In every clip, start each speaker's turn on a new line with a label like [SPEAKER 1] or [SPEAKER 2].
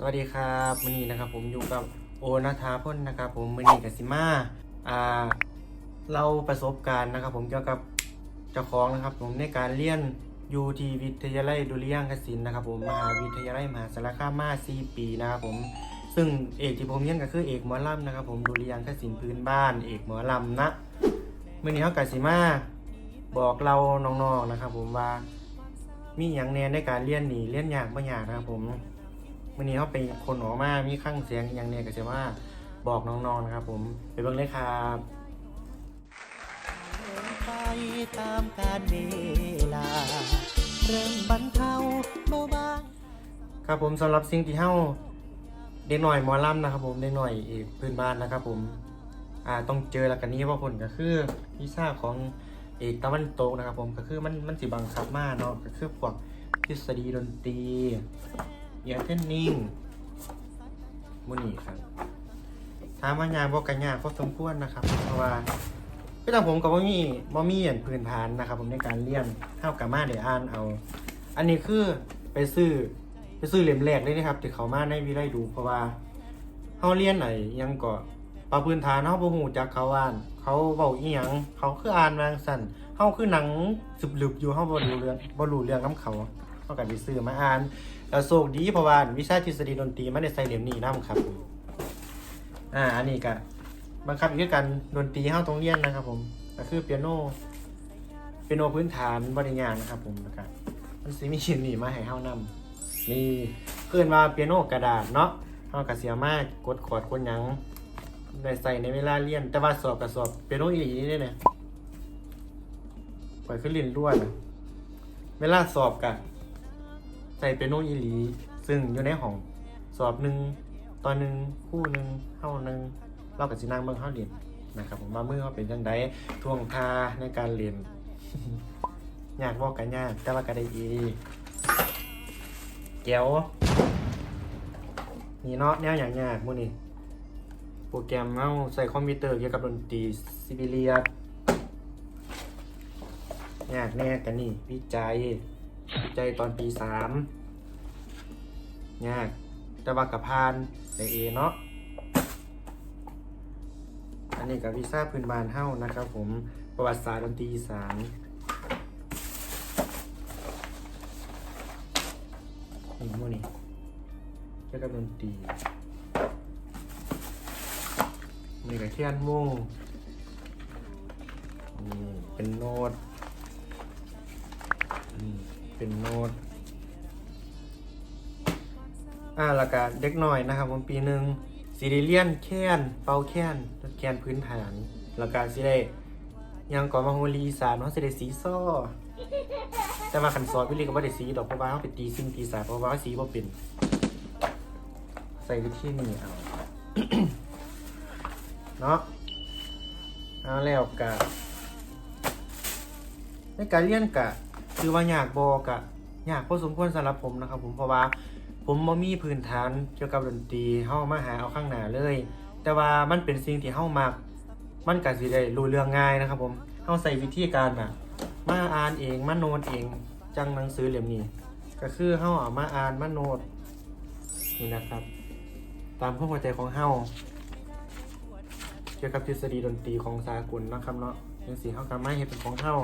[SPEAKER 1] สวัสดีครับมือนี้นะครับ ผมอยู่กับโอนาธาพ่นนะครับ ผมมือนี้กับซิมาอ่าเราประสบการณ์นะครับ ผมเกี่ยวกับเจ้าของนะครับ ผมในการเรียนอยู่ที่วิทยาลัยดุริยางคศิลป์นะครับ ผมมหาวิทยาลัยมหาสารคามมา4ปีนะครับ ผมซึ่งเอกที่ผมเรียนก็คือเอกหมอลำนะครับ ผมดุริยางคศิลป์พื้นบ้าน เอกหมอลำนะมือนี้เขากับซิมาบอกเราน้องๆนะครับ ผมว่ามีอย่างแน่ในการเรียนหนีเรียนยากไม่ยากนะครับ ผม วันนี้เขาเป็นคนออกมามีข้างเสียงอย่างเนี้ยก็จะว่าบอกน้องๆนะครับผมไปเบิ่งเลยครับ
[SPEAKER 2] ไปตามกาลเวลา เริ่มบรรเทาเบาบาง
[SPEAKER 1] ครับผมสำหรับสิ่งที่เฮาเด็กหน่อยหมอลำนะครับผมเด็กหน่อยเอกพื้นบ้านนะครับผมอ่าต้องเจอแล้วกันนี้ว่าผลก็คือวิชาของเอกตะวันตกนะครับผมก็คือมันมันสิบังคับมากเนาะก็คือพวกทฤษฎีดนตรีเอยร์เทนนิ่งมุนี่ครับถามว่ายาบ่กันยากพอสมควรนะครับ เพราะว่าคือทางผมกับบ่มีบ่มีอันพื้นฐานนะครับ ผมในการเรียนเท่ากับมาได้อ่านเอา อันนี้คือไปซื้อไปซื้อเล่มแรกเลยนะครับที่เขามาในวิไลดู เพราะว่าเฮาเรียนไหนยังก็ปรับพื้นฐานเฮาบ่ฮู้จักเขาอ่าน เขาเว้าอีหยังเขาคืออ่านมาสั่นเฮาคือหนังสึบลึบอยู่เฮาบ่รู้เรื่องบ่รู้เรื่องนํเขา เฮาก็ไปซื้อมาอ่านแล้วโชคดีเพราะว่าวิชาทฤษฎีดนตรีมันได้ใส่เล่มนี้นํครับ อ่าอันนี้ก็บังคับอยู่ด้วยกันดนตรีเฮาต้องเรียนนะครับ ผมก็คือเปียโนเปียโนพื้นฐานบ่ได้ยากนะครับ ผมแล้วก็มันสิมีชิ้นนี้มาให้เฮานำนี่เพื่อนว่าเปียโนกระดาษเนาะเฮาก็เสียมากกดคอร์ดกดหยังได้ใส่ในเวลาเรียน แต่ว่าสอบกับสอบเปียโนอีหลีนี่เด้เนี่ยปล่อยขึ้นลิ้นล้วนะเวลาสอบกะ ใส่เปียโนอีหลี ซึ่งอยู่ในห้องสอบหนึ่งตอนหนึ่งคู่หนึ่งเฮาหนึ่งเรากับสินั่งเบิ่งเฮาเรียนนะครับผมว่ามือเฮาเป็นจังไดท่วงทาในการเรียนยากบอกกันยากแต่ว่าก็ได้อีเกียวนี่เนาะแนวอย่างยากมื้อนี้โปรแกรมเฮาใส่คอมพิวเตอร์เกี่ยวกับดนตรีซิบิเลียสยากแน่กันนี่วิจัยวิจัยตอนปีสาม ยากแต่ว่ากับพานได้เอเนาะอันนี้กับวีซ่าพื้นบ้านเฮานะครับ ผมประวัติศาสตร์ดนตรีอีสานนี่โมนี่เกี่ยวกับดนตรีมีกับเทียนโม่งนี่เป็นโน้ตนี่เป็นโน้ต อ่าแล้วก็เด็กหน่อยนะครับผมปีหนึ่งซีเลียนแค้นเป่าแค้นแค้นพื้นฐานแล้วก็สิได้ยังก่อนมาโฮลีอีสานเขาสิได้สีซ้อแต่ว่าขันซอยวิลีก็ไม่ได้สีดอกเพราะว่าเขาไปตีซิ่งตีสายเพราะว่าเขาสีบ่เป็นใส่วิธีนี้เอาเนาะเอาแล้วกะในการเรียนกะคือว่ายากบอกะยากพอสมควรสำหรับผมนะครับผมเพราะว่า ผมบ่มีพื้นฐานเกี่ยวกับดนตรีเฮามาหาเอาข้างหน้าเลย แต่ว่ามันเป็นสิ่งที่เฮามัก มันก็สิได้รู้เรื่องง่ายนะครับผมเฮาใส่วิธีการน่ะมาอ่านเองมาโน้ตเองจังหนังสือเล่มนี้ ก็คือเฮาเอามาอ่านมาโน้ตนี่นะครับ ตามความเข้าใจของเฮาเกี่ยวกับทฤษฎีดนตรีของสากลนะครับเนาะจังสีเฮาก็มาเฮ็ดเป็นของเฮา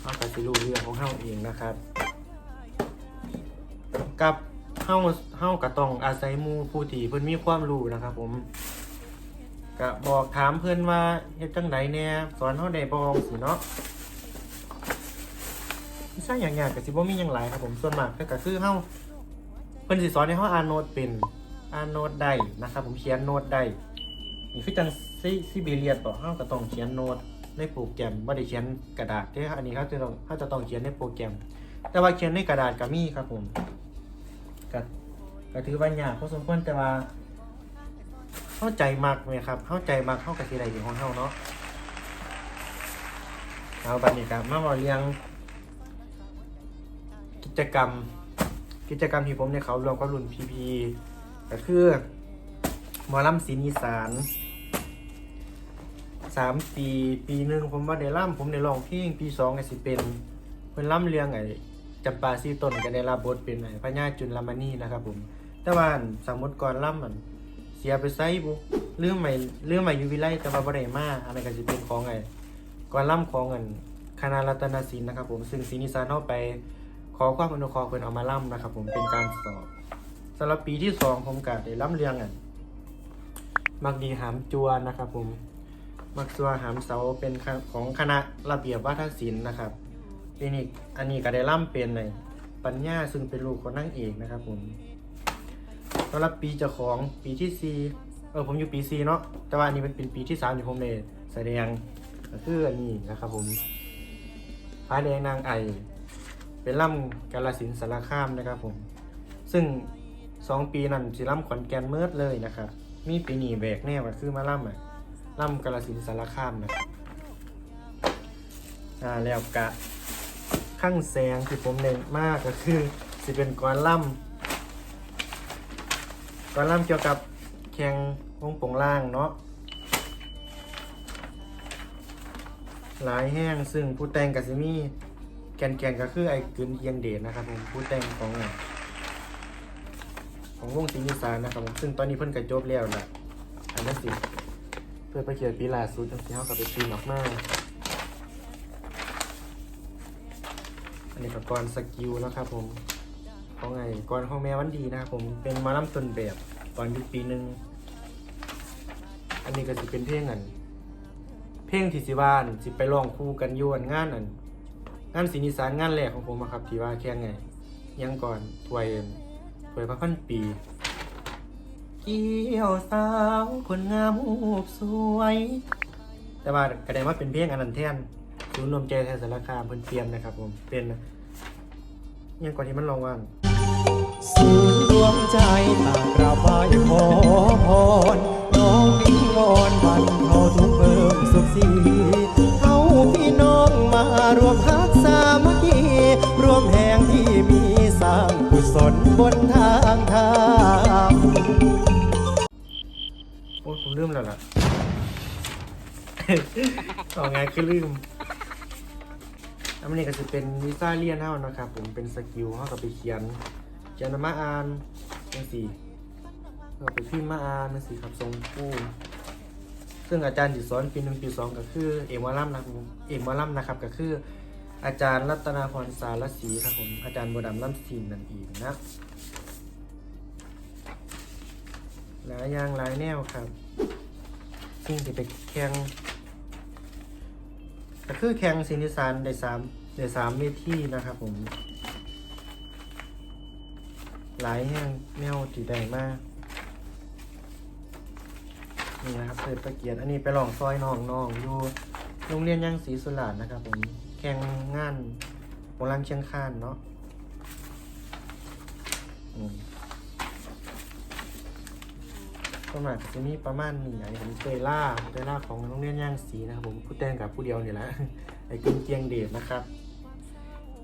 [SPEAKER 1] เฮาก็สิรู้เรื่องของเฮาเองนะครับกับาเฮาก็ต้องอาศัยหมู่ผู้ที่เพิ่นมีความรู้นะครับ ผมก็บอกถามเพิ่อนว่าเฮ็ดจังไดแหน่สอนเฮาได้บ่สิเนาะวิชาอย่างๆกับสิบ่มีหยังหลายครับผมส่วนมากก็คือเฮาเพิ่นสิสอนให้เฮาอ่านโน้ตเป็นอ่านโน้ตได้นะครับผมเขียนโน้ตได้นี่คือจังซิซิบิเลียนบ่เฮาก็ต้องเขียนโน้ตในโปรแกรมบ่ได้เขียนกระดาษเด้อันนี้เขาจะต้องเขาจะต้องเขียนในโปรแกรม แต่ว่าเขียนในกระดาษก็มีครับผม ก็ก็ถือว่ายากพอสมควรแต่ว่าเข้าใจมากไหมครับ เข้าใจมากเข้ากับสิได้อยู่ของเฮาเนาะเอาบัดนี้ครับมาเว้าเรียง กิจกรรม กิจกรรมที่ผมเนี่ยเขารวมกับรุ่นพีพีก็คือหมอลำศิลอีสานสามปีปีหนึ่งผมว่าได้ล่ำผมได้ร้องเพลงปีสองก็สิเป็นเพิ่นล่ำเรียงไอ จำปาซีตนก็ได้รับบทเป็นไอ้พญาจุลามณีนะครับผม แต่ว่าอั่นสมมติก่อนล่ำมันเสียไปไซบุเรื่องใหม่เรื่องใหม่ยูวิไลแต่ว่าบ่ได้มาอันนั้ก็สิเป็นของไงก่อนล่ำของเงินคณะรัตนศิลป์นะครับผมซึ่งศินิสานเฮาไปขอความอนุเคราะห์เพิ่นเอามาล่ำนะครับผมเป็นการสอบสำหรับปีที่สองผมก็ได้ล่ำเรียงอันมักดีหามจวนนะครับผมมักจัวหามเสาเป็นของคณะระเบียบวัฒนศิลป์นะครับ ปีนี้อันนี้ก็ได้ล่ำเป็นในปัญญาซึ่งเป็นลูกของนางเอกนะครับผมสำหรับปีเจ้าของปีที่สี่เออผมอยู่ปีสี่เนาะแต่ว่าอันนี้มันเป็นปีที่สามที่ผมได้แสดงก็คืออันนี้นะครับผมพระแดงนางไอ เป็นล่ำกาลสินสารคามนะครับผม ซึ่งสองปีนั้นสิล่ำขอนแก่นเมิดเลยนะครับ มีปีนี้แบกแน่ว่าคือมาล่ำอะล่ำกาลสินสารคามนะอ่าแล้วกะ ข้างแสงที่ผมเน้นมากก็คือสิเป็นกรล่ำกรล่ำเกี่ยวกับแข่งวงโปงล่างเนาะหลายแห้งซึ่งผู้แต่งกับซิมี่แกนแกนก็คือไอ้กึนเทียงเดชนะครับผมผู้แต่งของของวงศิลป์อีสานนะครับผมซึ่งตอนนี้เพิ่นก็จบแล้วแหละอันนั้นสิเพื่อไปเขียนปีล่าสุดที่เขากับไปปีนออกมา นนี้กับกรสกิลนะครับผมของไงกรของแม่วันดีนะครับผมเป็นมาล่ำต้นแบบตอนยุคปีหนึ่งอันนี้ก็จะเป็นเพลงอัน เพลงที่สิวานสิไปร้องคู่กันอยวนงานอัน งานศิลปนิสานงานแรกของผมอะครับที่ว่าแค่ไงยังก่อนถวยถวยพระพันปี เกี่ยวสาวคนงามรูปสวย แต่ว่าก็ได้มาเป็นเพลงอันนั้นแทน ศูนย์รวมใจไทยสารคามเพิ่นเปลี่ยนนะครับผมเป็นยังก่อนที่มันลองว่าง
[SPEAKER 2] ศูนย์รวมใจตากราบไหว้ขอพรน้องวิงวอนบันเขาทุกเพิ่มสุขสีเอาพี่น้องมารวมฮักสามัคคีรวมแห่งที่มีสร้างกุศลบนทางธรรม
[SPEAKER 1] โอ้ยผมลืมแล้วล่ะเอาไงคือลืม อันนี้ก็จะเป็นวิซ่าเลียนเท่านะครับผมเป็นสกิลเท่ากับไปเขียนเขียนมาอ่านจังสี่เราไปพิมพ์มาอ่านจังสี่ครับทรงผู้ซึ่งอาจารย์ที่สอนปีหนึ่งปีสองก็คือเอกวาลัมนะครับเอกวาลัมนะครับก็คือ อาจารย์รัตนาพรสารศรีครับผมอาจารย์บดำล่ำศิลป์นั่นเองนะหลายอย่างหลายแนวครับสิ่งที่ไปแข่งก็คือแข่งซินิสานได้สาม ได้สามเวทีนะครับผม หลายแห่งแนวที่ได้มากนี่นะครับเปิดประเกียรติอันนี้ไปลองซอยน้องน้องอยู่โรงเรียนยังศรีสุราษฎร์นะครับผมแข่งงานโบราณเชียงคานเนาะอืมก็หมาจะมีประมาณนี้ไอ้ผมเตยล่าเตยล่าของโรงเรียนย่างสีนะครับผมผู้แต่งกับผู้เดียวนี่แหละ ไอ้กึ่งเจียงเดชนะครับ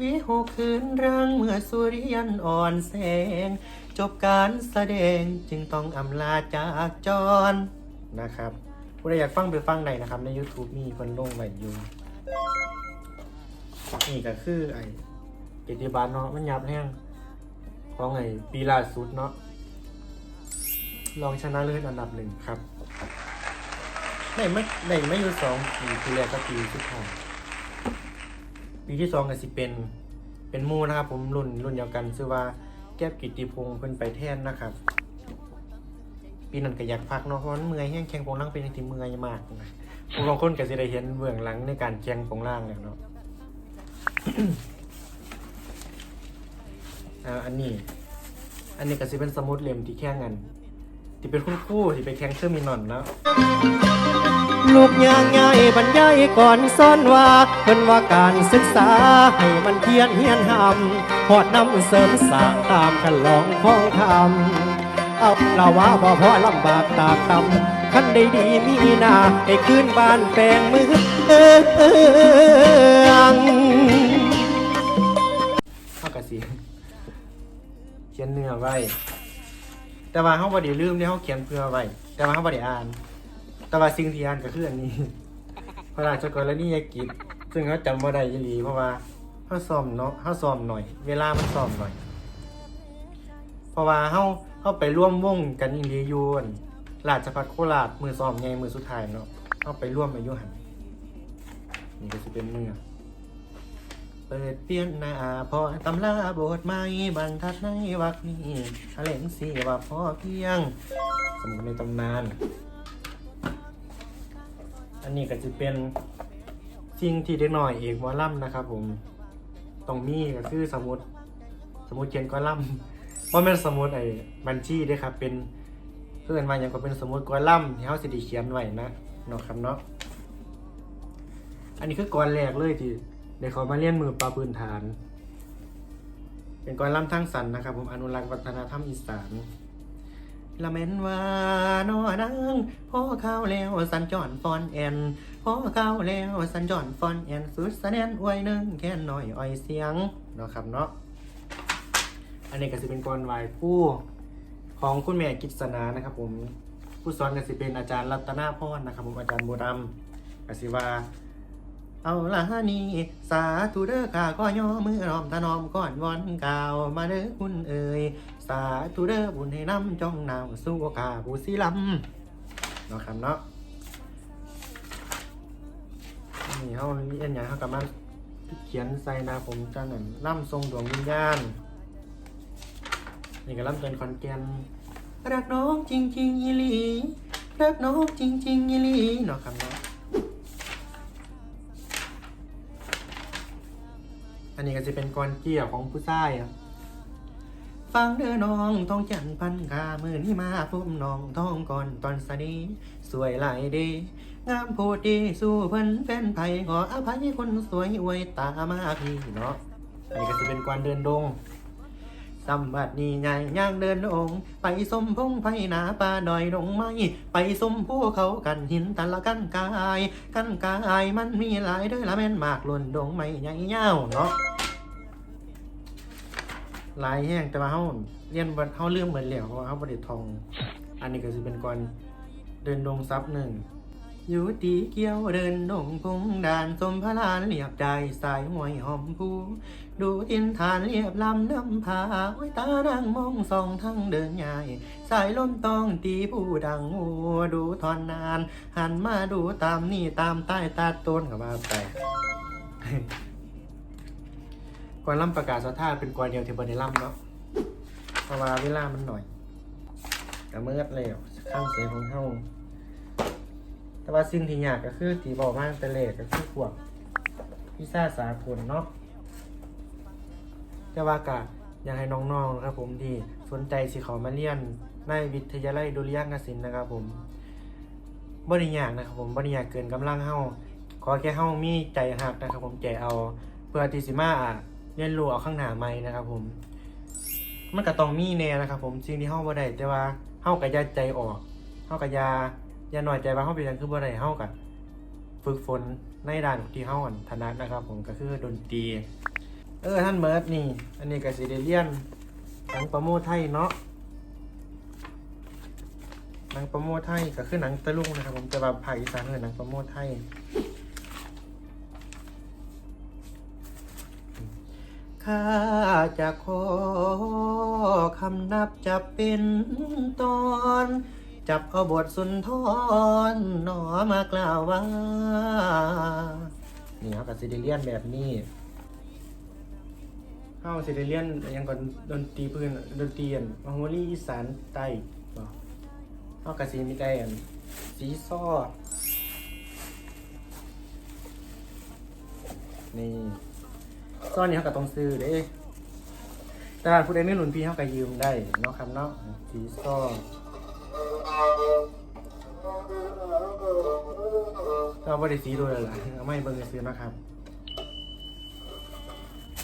[SPEAKER 1] วิหกคืนรังเมื่อสุริยันอ่อนแสง จบการแสดงจึงต้องอำลาจากจรนะครับผู้ใดอยากฟังไปฟังได้นะครับ ใน YouTube มีคนลงไว้อยู่นี่ก็คือไอ้เกียรติบัตรเนาะมันยับแห้งของไอ้ปีล่าสุดเนาะรองชนะเลิศอันดับหนึ่งครับได้ไม่ได้ไม่อยู่สองปีปีแรกก็ปีสุดท้าย ปีที่สองก็สิเป็นเป็นมูนะครับ ผมรุ่นรุ่นเดียวกันชื่อว่าแก้วกิติพงศ์เพิ่นไปแทนนะครับปีนั้นก็อยากพักเนาะเพราะมันเมื่อยแห้งแข่งโปงล่างเป็นที่เมื่อยมากนะผู้บางคนก็จะได้เห็นเบื้องหลังในการแข่งโปงล่างแล้วเนาะอ่าอันนี้ อันนี้ก็สิเป็นสมุดเล่มที่แข่งกันที่เป็นคู่ที่ไปแข่งเทอร์มินอลแล้ว
[SPEAKER 2] ลูกยางใหญ่บรรยายก่อนซ่อนว่าเพิ่นว่าการศึกษาให้มันเพียนเฮียนหำหอดนำเสริมสร้างตามคันลองของธรรมเอาละว่าบ่พอลำบากตากตำคันได้ดีมีนาให้คืนบ้านแปลงมือเอง
[SPEAKER 1] เท่ากับสีเขียนเนื้อไว้ แต่ว่าเขาบ่ได้ลืมที่เขาเขียนเพื่อไว้ แต่ว่าเขาบ่ได้อ่าน แต่ว่าสิ่งที่อ่านก็คืออันนี้ พระราชกรณียกิจ ซึ่งเขาจำบ่าได้ยีหลีเพราะว่าเขาซ้อมเนาะเขาซ้อมหน่อย เวลามันซ้อมหน่อย เพราะว่าเฮาเฮาไปร่วมวงกันอีหลีอยู่อั่นราชพัฒโคราชมือซ้อมใหญ่มือสุดท้ายเนาะเฮาไปร่วมไปอยู่หั่นนี่ก็สิเป็นเมือเปิดเปลี่ยนหน้าพอตำราบทใหม่บรรทัดในวรรคนี้ทะเลงสีว่าพอเพียง สมุดในตำนาน อันนี้ก็จะเป็นสิ่งที่เด็กหน่อยเอกหมอล่ำนะครับ ผมตรงนี้ก็คือสมุดสมุดเขียนกอลัมว่าเป็นสมุดไอ้บัญชีด้อครับ เป็นเพื่อนมาอย่างก็เป็นสมุดกอลัมที่เขาสิไดีเขียนไว้นะเนาะครับเนาะอันนี้คือกรแรกเลยที่เดี๋ยวเขามาเรียนมือปลาปืนฐาน เป็นกอลัมทั้งสันนะครับ ผมอนุรักษ์วัฒนธรรมอีสาน ละเมนว่านอนังพ่อข้าวแล้วสันจอนฟอนแอนพ่อข้าวแล้วสันจอนฟอนแอนสุดสะแนนอวยหนึงแค่หน่อยอ้อยเสียงเนาะครับเนาะอันนี้ก็จะเป็นกรไหวผู้ของคุณแม่กิษณานะครับ ผมผู้สอนก็สิเป็นอาจารย์รัตนาพรนะครับ ผมอาจารย์โบดำก็สิว่า เอาละนี่สาธุเด้อข้าก็ย่อมือน้อมถนอมก่อนวอนกล่าวมาเด้อคุณเอ่ยสาธุเด้อบุญให้นำจ้องนาวสู้กาผู้ศิลำเนาะครับเนาะนี่เขาเรียนอย่างเขากำลังเขียนใส่นาผมจังนั้นล่ำทรงดวงวิญญาณนี่ก็ล่ำเป็นคอนแกนรักน้องจริงจริงๆอีหลีรักน้องจริงจริงๆอีหลีเนาะครับเนาะ อันนี้ก็จะเป็นกรเกี่ยวของผู้ชายอะฟังเด้อน้องท้องจันพันกามือนี้มาพุ่มน้องท้องก่อนตอนสนีสวยหลายเดงามโพดดีสู้เพิ่นแฟนไผ่ขออภัยคนสวยอวยตามาพี่เนาะอันนี้ก็จะเป็นกวนเดินดงสำบัดนี้ใหญ่ย่างเดินดงไปสมพงไผ่นาป่าดอยดงไม้ไปสมภูเขากันหินต่ละกันกาย กันกายมันมีหลายเด้อละแม่นมากล่นดงไม้ใหญ่ยาวเนาะ หลายแห้งแต่ว่าเฮาเรียนเฮาลืมเหมือนแล้วเพราะว่าเฮาบ่ได้ท่อง อันนี้ก็สิเป็นก่อนเดินดงซับหนึ่งอยู่ตีเกี้ยวเดินดงพงด่านสมพระลานเรียบใจสายห้วยหอมผู้ดูทินฐานเรียบลำน้ำผาไว้ตานั่งมองสองทั้งเดินใหญ่สายล้นตองตีผู้ดังหัวดูทอนนาน หันมาดูตามนี่ตามใต้ตาต้นกับมาแป อนล่ำประกาศสถาเป็นก่อนเดียวเที่บนในล่ำเนาะเพราะว่าเวลามันหน่อยกระเมิดแล้วข้างเสียของเฮาแต่ว่าสิ่งที่ยากก็คือที่บอกมากแต่เลกก็คือพวกพิซซ่าสากลเนาะแต่ว่ากะอยากให้น้องๆครับผมที่สนใจสิเขามาเรียนในวิทยาลัยดุริยางคศิลป์นะครับผมบริยากนะครับผมบริยากเกินกำลังเฮาขอแค่เฮามีใจหักนะครับผมใจเอาเพื่อที่สิมาอะ เรียนรู้เอาข้างหน้าใหม่นะครับผม มันก็ต้องมีแน่นะครับผมสิ่งที่เฮาบ่ได้แต่ว่าเฮาก็อย่าใจออกเฮาก็อย่าอย่าน้อยใจว่าเฮาเป็นหยังคือบ่ได้เฮาก็ฝึกฝนในด้านที่เฮาอั่นถนัดนะครับผมก็คือดนตรี เออท่านเมิร์ดนี่ อันนี้ก็สิได้เรียนหนังประโมทไทยเนาะหนังประโมทไทยก็คือหนังตะลุงนะครับ ผมแต่ว่าภาคอีสานคือหนังประโมทไทย ข้าจะขอคำนับจะเป็นตอน จับเอาบทสุนทรหนอมากล่าวว่า นี่เขากับซิเดเลียนแบบนี้เข้าซิเดเลียนยังก่อนดนตรีพื้นดนตรีอันมโหรีอีสานใต้บ่เขากับซีมีไดอันสีซ้อนี่ ซ่อนนี้เขาก็ต้องซื้อเด้แต่ว่าผู้ใดไม่หลุนพี่เขาก็ยืมได้เนาะครับเนาะสีซ่อก็บ่ได้สีด้วยล่ะเอาไม่เบิ่งซื้อเนาะครับ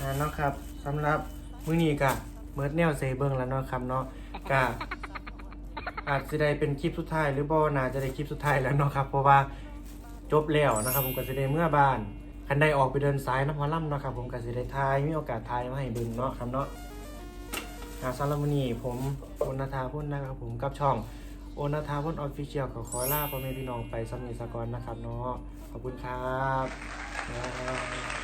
[SPEAKER 1] อ่าเนาะครับสำหรับมื้อนี้ก็เมิดแนวเซเบิ่งแล้วเนาะครับเนาะก็อาจจะได้เป็นคลิปสุดท้ายหรือบ่น่าจะได้คลิปสุดท้ายแล้วเนาะครับ เพราะว่าจบแล้วนะครับ ผมก็จะได้เมื่อบ้าน คันไดออกไปเดินสายน้ำพอล่ำนะครับผมกับสิได้ทายมีโอกาสทายมาให้เบึงเนาะครับเนาะอาซาลามุนีผมโอนาธาพุ่นนะครับผมกับช่องโอนาธาพุ่นออฟฟิเชียลขอขอลาพ่อแม่พี่น้องไปสำนีสกอนนะครับเนาะขอบคุณครับ